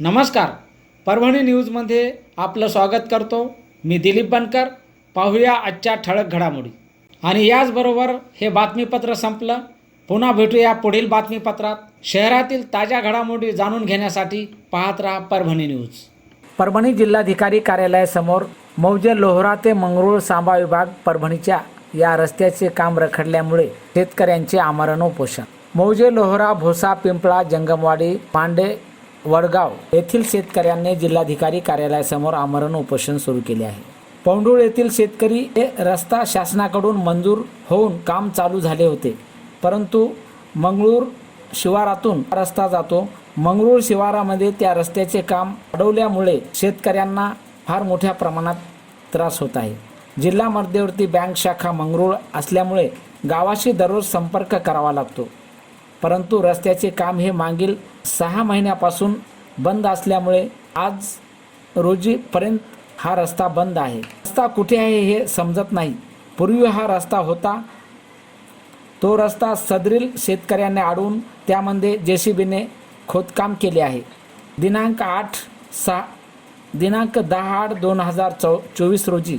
नमस्कार. परभणी न्यूजमध्ये आपलं स्वागत करतो. मी दिलीप बनकर. पाहूया आजच्या ठळक घडामोडी. आणि याचबरोबर हे बातमीपत्र संपलं. पुन्हा भेटूया पुढील बातमीपत्रात. शहरातील ताज्या घडामोडी जाणून घेण्यासाठी पाहत राहा परभणी न्यूज. परभणी जिल्हाधिकारी कार्यालयासमोर मौजे लोहरा ते मंगरूळ सांबा विभाग परभणीच्या या रस्त्याचे काम रखडल्यामुळे शेतकऱ्यांचे आमरण उपोषण. मौजे लोहरा भोसा पिंपळा जंगमवाडी पांडे वडगाव येथील शेतकऱ्यांनी जिल्हाधिकारी कार्यालयासमोर आमरण उपोषण सुरू केले आहे. पौंडूळ येथील शेतकरी हे रस्ता शासनाकडून मंजूर होऊन काम चालू झाले होते. परंतु मंगळूर शिवारातून रस्ता जातो. मंगळूर शिवारामध्ये त्या रस्त्याचे काम अडवल्यामुळे शेतकऱ्यांना फार मोठ्या प्रमाणात त्रास होत आहे. जिल्हा मध्यवर्ती बँक शाखा मंगरूळ असल्यामुळे गावाशी दररोज संपर्क करावा लागतो. परंतु रस्त्याचे काम हे मागील सहा महिन्यापासून बंद असल्यामुळे आज रोजीपर्यंत हा रस्ता बंद आहे. रस्ता कुठे आहे हे समजत नाही. पूर्वी हा रस्ता होता. तो रस्ता सदरील शेतकऱ्यांनी अडवून त्यामध्ये जे सी बीने खोदकाम केले आहे. दिनांक आठ सहा दिनांक दहा आठ दोन हजार चौ चोवीस रोजी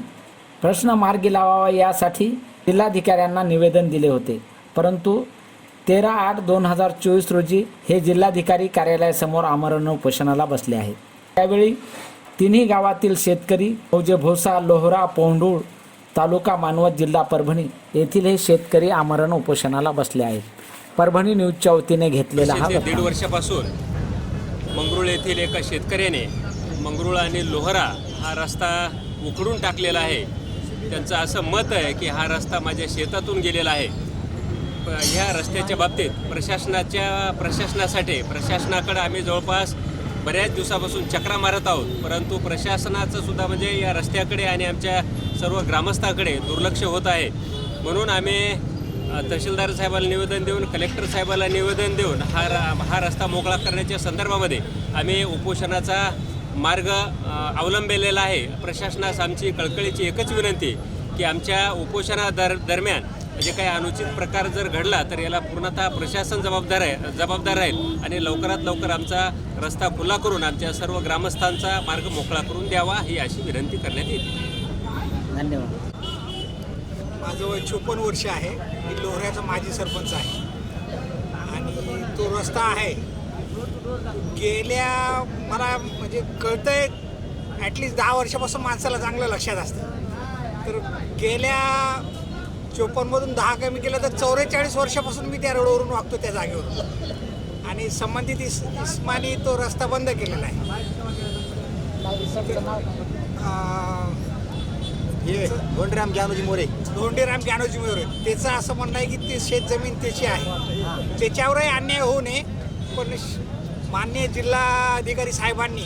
प्रश्न मार्गी लावावा यासाठी जिल्हाधिकाऱ्यांना निवेदन दिले होते. परंतु तेरा आठ दोन हजार चोवीस रोजी हे जिल्हाधिकारी कार्यालयासमोर आमरण उपोषणाला बसले आहेत त्यावेळी तिन्ही गावातील शेतकरी मौजे भोसा लोहरा पौंडूळ तालुका मानवत जिल्हा परभणी येथील हे शेतकरी आमरण उपोषणाला बसले आहेत. परभणी न्यूजच्या वतीने घेतलेला हा दीड. वर्षापासून मंगरुळ येथील एका शेतकऱ्याने मंगरुळ आणि लोहरा हा रस्ता उखडून टाकलेला आहे. त्यांचं असं मत आहे की हा रस्ता माझ्या शेतातून गेलेला आहे. ह्या रस्त्याच्या बाबतीत प्रशासनाच्या प्रशासनासाठी प्रशासनाकडे आम्ही जवळपास बऱ्याच दिवसापासून चक्रा मारत आहोत. परंतु प्रशासनाचं सुद्धा म्हणजे या रस्त्याकडे आणि आमच्या सर्व ग्रामस्थाकडे दुर्लक्ष होत आहे. म्हणून आम्ही तहसीलदार साहेबाला निवेदन देऊन कलेक्टर साहेबाला निवेदन देऊन हा रा- हा रस्ता मोकळा करण्याच्या संदर्भामध्ये आम्ही उपोषणाचा मार्ग अवलंबिलेला आहे. प्रशासनास आमची कळकळीची एकच विनंती की आमच्या उपोषणा दर दरम्यान जे काही अनुचित प्रकार जर घडला तर याला पूर्णतः प्रशासन जबाबदार आहे जबाबदार राहील आणि लवकरात लवकर आमचा रस्ता खुला करून आमच्या सर्व ग्रामस्थांचा मार्ग मोकळा करून द्यावा ही अशी विनंती करण्यात येते धन्यवाद. माझं वय चोपन्न वर्ष आहे. मी लोहऱ्याचा माजी सरपंच आहे. आणि तो रस्ता आहे. गेल्या मला म्हणजे कळतंय ॲटलिस्ट दहा वर्षापासून माणसाला चांगलं लक्षात असतं. तर गेल्या चोपन्नमधून दहा कमी केलं तर चौवेचाळीस वर्षापासून मी त्या रोडवरून वागतो त्या जागेवर आणि संबंधित इस इस्मानी तो रस्ता बंद केलेला आहे. अं, हे गोंडराम जानोजी मोरे. धोंडीराम ज्ञानोजी मोरे. त्याचं असं म्हणणं आहे की ते शेत जमीन त्याची आहे. त्याच्यावरही अन्याय होऊ नये पण माननीय जिल्हाधिकारी साहेबांनी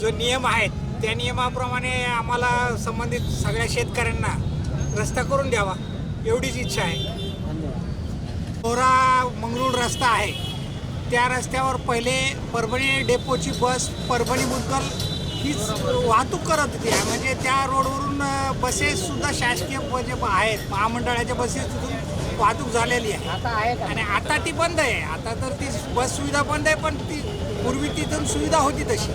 जो नियम आहेत त्या नियमाप्रमाणे आम्हाला संबंधित सगळ्या शेतकऱ्यांना रस्ता करून द्यावा एवढीच इच्छा आहे. कोरा मंगरूळ रस्ता आहे. त्या रस्त्यावर पहिले परभणी डेपोची बस परभणी मुदगल हीच वाहतूक करत होती. म्हणजे त्या रोडवरून अ, बसेस सुद्धा शासकीय ब- जे आहेत. महामंडळाच्या बसेस तिथून वाहतूक झालेली आहे. आता आहे का? आणि आता ती बंद आहे. आता तर ती बस सुविधा बंद आहे पण ती पूर्वी तिथून सुविधा होती तशी.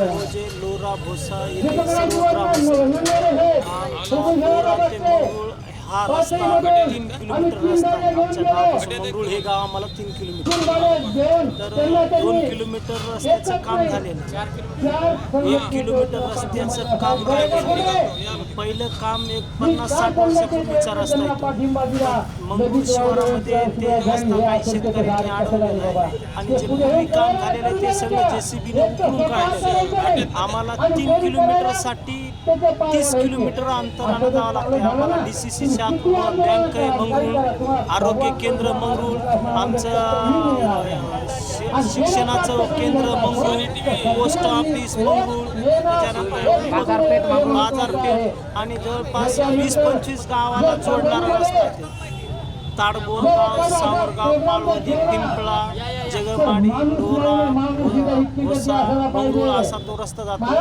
जे लोरा भोसा येथे सर्व ग्रामस्थ लोरा ते मंगरूळ हा रस्ता तीन किलोमीटर रस्ता आहे आमच्या गावापासून मंगरूळ हे गाव आम्हाला तीन किलोमीटर तर दोन किलोमीटर रस्त्याचं काम झालेलं. एक किलोमीटर रस्त्याचं काम राहिलेलं पहिलं काम एक पन्नास साठ वर्षापूर्वीचा रस्ता आहे मंगरूळ शहरामध्ये ते रस्ता काही शेतकऱ्यांनी अडवलेला आहे. आणि जे पूर्वी काम झालेलं आहे ते सगळं जे सी बीने उकळून काढलेलं आहे. आम्हाला तीन किलोमीटरसाठी तीस किलोमीटर अंतरानं जावं लागतं आम्हाला डी सी सी शाख बँक आहे मंगरूळ. आरोग्य केंद्र मंगरूळ. आमचं शिक्षणाचं केंद्र मंगरूळ. Post office Mangrul. त्याच्यानंतर. बाजारपेठ आणि जवळपास वीस पंचवीस गावाला जोडणारा रस्ता आहे ताडबोरगाव सावरगाव मालवदी पिंपळा जगरमाडी डोरा भोसा मंगरूळ असा तो रस्ता जातो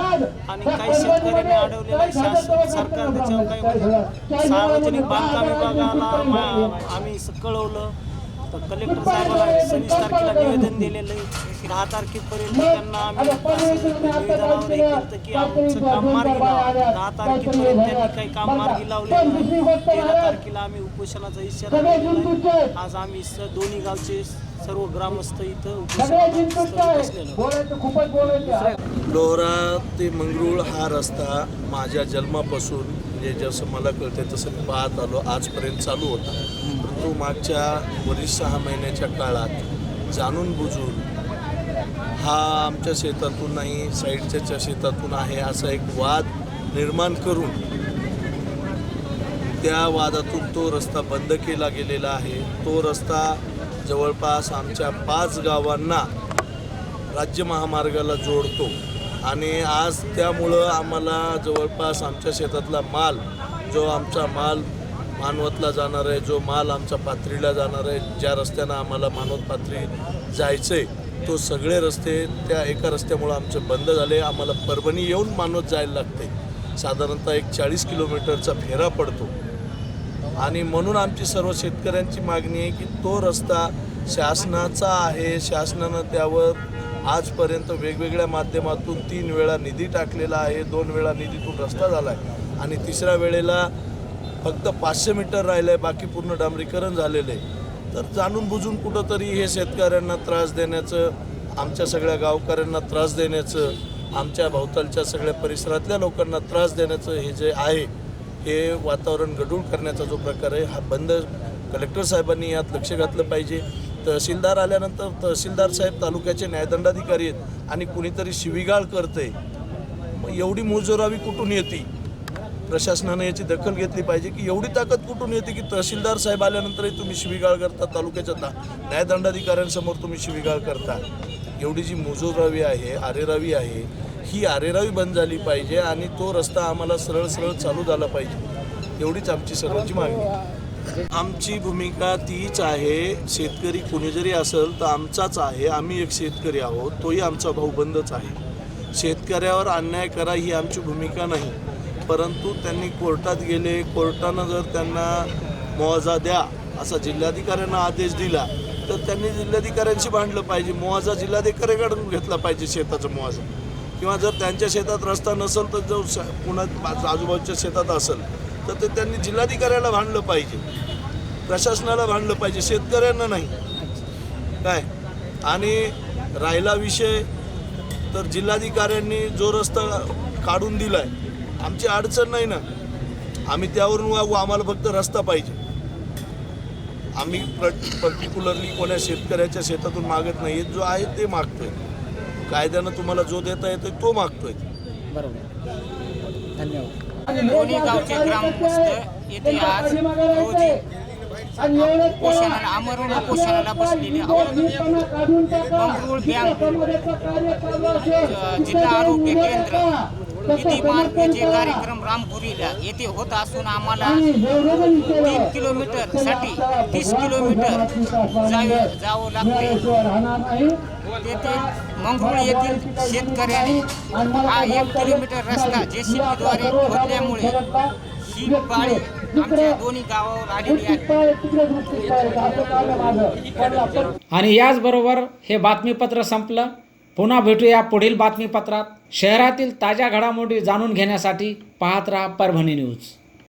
आणि काही शेतकऱ्यांनी अडवलेला आहे. शासन सरकार त्याच्यावर काही सार्वजनिक बांधकाम विभागाला आम्ही कळवलं तर कलेक्टर साहेबाला सव्वीस तारखेला निवेदन दिलेलं आहे. दहा तारखेपर्यंत त्यांना आम्ही निवेदनावर हे केलं की आमचं काम मार्गी लावा. दहा तारखेपर्यंत त्यांनी काही काम मार्गी लावले नाही. तेरा तारखेला आम्ही उपोषणाचा इशारा दिलेला आहे. आज आम्ही स दोन्ही गावचे सर्व ग्रामस्थ इथं आहोत. लोहरा ते मंगरूळ हा रस्ता माझ्या जन्मापासून म्हणजे जसं मला कळतं तसं मी पाहत आलो. आजपर्यंत चालू होता. परंतु मागच्या वरील सहा महिन्याच्या काळात जाणून बुजून हा आमच्या शेतातून नाही साईडच्या शेतातून आहे असा एक वाद निर्माण करून त्या वादातून तो रस्ता बंद केला गेलेला आहे. तो रस्ता जवळपास आमच्या पाच गावांना राज्य महामार्गाला जोडतो. आणि आज त्यामुळं आम्हाला जवळपास आमच्या शेतातला माल जो आमचा माल मानवतला जाणार आहे जो माल आमचा पाथरीला जाणार आहे ज्या रस्त्यानं आम्हाला मानवत पाथरी जायचं आहे तो सगळे रस्ते त्या एका रस्त्यामुळं आमचे बंद झाले. आम्हाला परभणी येऊन मानवत जायला लागते. साधारणतः एक चाळीस किलोमीटरचा फेरा पडतो. आणि म्हणून आमची सर्व शेतकऱ्यांची मागणी आहे की तो रस्ता शासनाचा आहे. शासनानं त्यावर आजपर्यंत वेगवेगळ्या माध्यमातून तीन वेळा निधी टाकलेला आहे दोन वेळा निधीतून रस्ता झाला आहे आणि तिसऱ्या वेळेला फक्त पाचशे मीटर राहिलं आहे बाकी पूर्ण डांबरीकरण झालेलं आहे. तर जाणून बुजून कुठंतरी हे शेतकऱ्यांना त्रास देण्याचं आमच्या सगळ्या गावकऱ्यांना त्रास देण्याचं आमच्या भोवतालच्या सगळ्या परिसरातल्या लोकांना त्रास देण्याचं हे जे आहे हे वातावरण गढूळ करण्याचा जो प्रकार आहे हा बंद. कलेक्टर साहेबांनी यात लक्ष घातलं पाहिजे. तहसीलदार आल्यानंतर तहसीलदार साहेब तालुक्याचे न्यायदंडाधिकारी आहेत आणि कुणीतरी शिवीगाळ करते मग एवढी मुजोरावी कुठून येते? प्रशासनाने याची दखल घेतली पाहिजे की एवढी ताकद कुठून येते की तहसीलदार साहेब आल्यानंतरही तुम्ही शिवीगाळ करता तालुक्याच्या न्यायदंडाधिकाऱ्यांसमोर तुम्ही शिवीगाळ करता? एवढी जी मुजोरावी आहे आरेरावी आहे ही आरेरावी बंद झाली पाहिजे आणि तो रस्ता आम्हाला सरळ सरळ चालू झाला पाहिजे. एवढीच आमची सर्वांची मागणी आमची भूमिका तीच आहे शेतकरी कुणी जरी असेल तर आमचाच आहे आम्ही एक शेतकरी आहोत तोही आमचा भाऊबंदच आहे. शेतकऱ्यावर अन्याय करा ही आमची भूमिका नाही परंतु त्यांनी कोर्टात गेले कोर्टानं जर त्यांना मुआवजा द्या असा जिल्हाधिकाऱ्यांना आदेश दिला तर त्यांनी जिल्हाधिकाऱ्यांशी भांडलं पाहिजे मुआवजा जिल्हाधिकाऱ्याकडून घेतला पाहिजे शेताचा मुआवजा. किंवा जर त्यांच्या शेतात रस्ता नसेल तर जो पुन्हा आजूबाजूच्या शेतात असेल तर ते त्यांनी जिल्हाधिकाऱ्याला भांडलं पाहिजे. प्रशासनाला भांडलं पाहिजे. शेतकऱ्यांना नाही. काय? आणि राहिला विषय तर जिल्हाधिकाऱ्यांनी जो रस्ता काढून दिला आहे आमची अडचण नाही ना. आम्ही त्यावरून वागू. आम्हाला फक्त रस्ता पाहिजे. आम्ही पर्टिक्युलरली कोण्या शेतकऱ्याच्या शेतातून मागत नाही जो आहे ते मागतोय. कायद्यानं तुम्हाला जो देता येतोय तो मागतोय. बरोबर. धन्यवाद. लोणी गावचे ग्रामस्थ येथे आज रोजी पोषणाला आमरण पोषणाला बसलेले मंगरूळ बँक जिल्हा आरोग्य केंद्र विधिमान जे कार्यक्रम रामपुरीला येथे होत असून आम्हाला तीन किलोमीटरसाठी तीस किलोमीटर जावे जावं लागते. तेथे मंगरूळ येथील शेतकऱ्याने हा एक किलोमीटर रस्ता जेसीबीद्वारे खोदल्यामुळे ही पाळी आमच्या दोन्ही गावावर आलेली आहे. आणि याचबरोबर हे बातमीपत्र संपलं. पुन्हा भेटूया पुढील बातमीपत्रात. शहरातील ताज्या घडामोडी जाणून घेण्यासाठी पाहत राहा परभणी न्यूज.